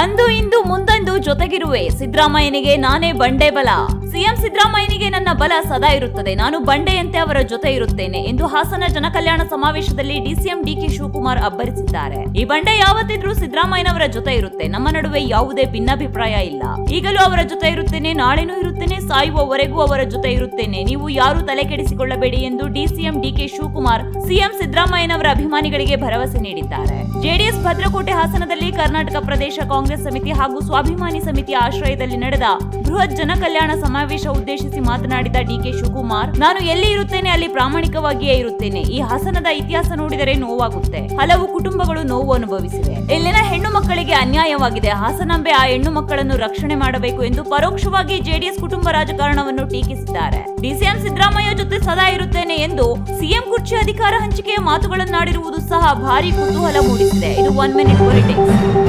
ಅಂದು ಇಂದು ಮುಂದಂದು ಜೊತೆಗಿರುವೆ. ಸಿದ್ದರಾಮಯ್ಯನಿಗೆ ನಾನೇ ಬಂಡೆ ಬಲ. ಸಿಎಂ ಸಿದ್ದರಾಮಯ್ಯನಿಗೆ ನನ್ನ ಬಲ ಸದಾ ಇರುತ್ತದೆ. ನಾನು ಬಂಡೆಯಂತೆ ಅವರ ಜೊತೆ ಇರುತ್ತೇನೆ ಎಂದು ಹಾಸನ ಜನಕಲ್ಯಾಣ ಸಮಾವೇಶದಲ್ಲಿ ಡಿಸಿಎಂ ಡಿಕೆ ಶಿವಕುಮಾರ್ ಅಬ್ಬರಿಸಿದ್ದಾರೆ. ಈ ಬಂಡೆ ಯಾವತ್ತಿದ್ರೂ ಸಿದ್ದರಾಮಯ್ಯನವರ ಜೊತೆ ಇರುತ್ತೆ. ನಮ್ಮ ನಡುವೆ ಯಾವುದೇ ಭಿನ್ನಾಭಿಪ್ರಾಯ ಇಲ್ಲ. ಈಗಲೂ ಅವರ ಜೊತೆ ಇರುತ್ತೇನೆ, ನಾಳೆನೂ ಇರುತ್ತೇನೆ, ಸಾಯುವವರೆಗೂ ಅವರ ಜೊತೆ ಇರುತ್ತೇನೆ. ನೀವು ಯಾರು ತಲೆ ಕೆಡಿಸಿಕೊಳ್ಳಬೇಡಿ ಎಂದು ಡಿಸಿಎಂ ಡಿಕೆ ಶಿವಕುಮಾರ್ ಸಿಎಂ ಸಿದ್ದರಾಮಯ್ಯನವರ ಅಭಿಮಾನಿಗಳಿಗೆ ಭರವಸೆ ನೀಡಿದ್ದಾರೆ. ಜೆಡಿಎಸ್ ಭದ್ರಕೋಟೆ ಹಾಸನದಲ್ಲಿ ಕರ್ನಾಟಕ ಪ್ರದೇಶ ಕಾಂಗ್ರೆಸ್ ಸಮಿತಿ ಹಾಗೂ ಸ್ವಾಭಿಮಾನಿ ಸಮಿತಿಯ ಆಶ್ರಯದಲ್ಲಿ ನಡೆದ ಬೃಹತ್ ಜನಕಲ್ಯಾಣ ಸಮಾವೇಶ ಉದ್ದೇಶಿಸಿ ಮಾತನಾಡಿದ ಡಿಕೆ ಶಿವಕುಮಾರ್, ನಾನು ಎಲ್ಲಿ ಇರುತ್ತೇನೆ ಅಲ್ಲಿ ಪ್ರಾಮಾಣಿಕವಾಗಿಯೇ ಇರುತ್ತೇನೆ. ಈ ಹಾಸನದ ಇತಿಹಾಸ ನೋಡಿದರೆ ನೋವಾಗುತ್ತೆ. ಹಲವು ಕುಟುಂಬಗಳು ನೋವು ಅನುಭವಿಸಿವೆ. ಇಲ್ಲಿನ ಹೆಣ್ಣು ಮಕ್ಕಳಿಗೆ ಅನ್ಯಾಯವಾಗಿದೆ. ಹಾಸನಂಬೆ ಆ ಹೆಣ್ಣು ಮಕ್ಕಳನ್ನು ರಕ್ಷಣೆ ಮಾಡಬೇಕು ಎಂದು ಪರೋಕ್ಷವಾಗಿ ಜೆಡಿಎಸ್ ಕುಟುಂಬ ರಾಜಕಾರಣವನ್ನು ಟೀಕಿಸಿದ್ದಾರೆ. ಡಿಸಿಎಂ ಸಿದ್ದರಾಮಯ್ಯ ಜೊತೆ ಸದಾ ಇರುತ್ತೇನೆ ಎಂದು ಸಿಎಂ ಕುರ್ಚಿ ಅಧಿಕಾರ ಹಂಚಿಕೆಯ ಮಾತುಗಳನ್ನಾಡಿರುವುದು ಸಹ ಭಾರಿ ಕುತೂಹಲ ಮೂಡಿಸಿದೆ. ಇದು ಒನ್ ಮಿನಿಟ್ ಪೊಲಿಟಿಕ್ಸ್.